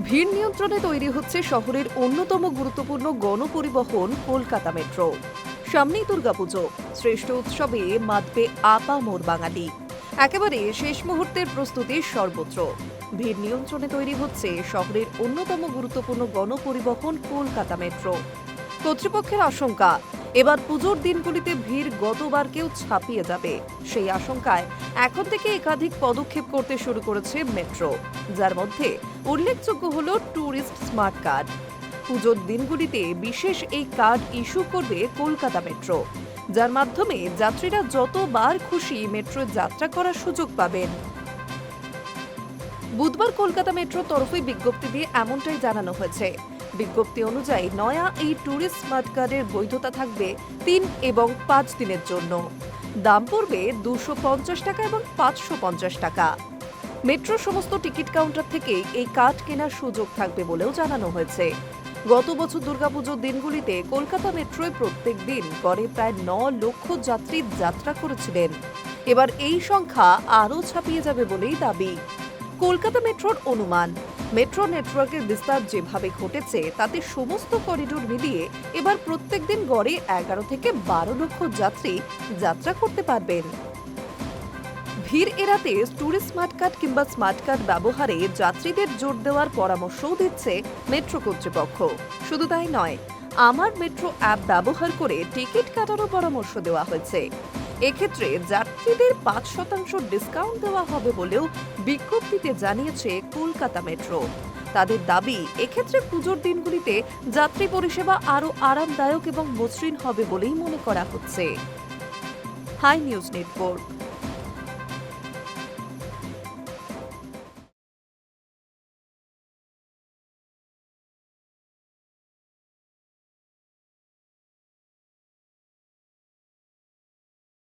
ভিড় নিয়ন্ত্রণে তৈরি হচ্ছে শহরের অন্যতম গুরুত্বপূর্ণ গণপরিবহন কলকাতা মেট্রো। সামনেই দুর্গাপুজো, শ্রেষ্ঠ উৎসবে মাতবে আপা মোর বাঙালি। একেবারে শেষ মুহূর্তের প্রস্তুতি সর্বত্র। ভিড় নিয়ন্ত্রণে তৈরি হচ্ছে শহরের অন্যতম গুরুত্বপূর্ণ গণপরিবহন কলকাতা মেট্রো। কর্তৃপক্ষের আশঙ্কা এবার পুজোর দিনগুলিতে ভিড় গতবারকেও ছাপিয়ে যাবে। সেই আশঙ্কায় এখন থেকে একাধিক পদক্ষেপ করতে শুরু করেছে মেট্রো, যার মধ্যে উল্লেখযোগ্য হল ট্যুরিস্ট স্মার্ট কার্ড। পুজোর দিনগুলিতে বিশেষ এই কার্ড ইস্যু করবে কলকাতা মেট্রো, যার মাধ্যমে যাত্রীরা যতবার খুশি মেট্রো যাত্রা করার সুযোগ পাবেন। বুধবার কলকাতা মেট্রোর তরফে বিজ্ঞপ্তি দিয়ে এমনটাই জানানো হয়েছে। বিজ্ঞপ্তি অনুযায়ী নয়া এই ট্যুরিস্ট স্মার্ট কার্ডের বৈধতা থাকবে তিন এবং পাঁচ দিনের জন্য। দাম পড়বে দুশো পঞ্চাশ টাকা এবং পাঁচশো পঞ্চাশ টাকা। মেট্রো সমস্ত টিকিট কাউন্টার থেকে এই কার্ড কেনার সুযোগ থাকবে বলেও জানানো হয়েছে। গত বছর দুর্গাপুজোর দিনগুলিতে কলকাতা মেট্রোয় প্রত্যেক দিন গড়ে প্রায় ন লক্ষ যাত্রী যাত্রা করেছিলেন। এবার এই সংখ্যা আরও ছাপিয়ে যাবে বলেই দাবি। কলকাতা মেট্রোর অনুমান মেট্রো নেটওয়ার্কের বিস্তার যেভাবে ঘটেছে, তাতে সমস্ত করিডোর মিলিয়ে এবার প্রত্যেক দিন গড়ে এগারো থেকে বারো লক্ষ যাত্রী যাত্রা করতে পারবেন। ভিড় এড়াতে ট্যুরিস্ট স্মার্ট কার্ড কিংবা স্মার্ট কার্ড ব্যবহারে যাত্রীদের জোর দেওয়ার পরামর্শও দিচ্ছে মেট্রো কর্তৃপক্ষ। শুধু তাই নয়, আমার মেট্রো অ্যাপ ব্যবহার করে টিকিট কাটারও পরামর্শ দেওয়া হয়েছে। এক্ষেত্রে যাত্রীদের পাঁচ শতাংশ ডিসকাউন্ট দেওয়া হবে বলেও বিজ্ঞপ্তিতে জানিয়েছে কলকাতা মেট্রো। তাদের দাবি, এক্ষেত্রে পুজোর দিনগুলিতে যাত্রী পরিষেবা আরও আরামদায়ক এবং মসৃণ হবে বলেই মনে করা হচ্ছে। Hi news network.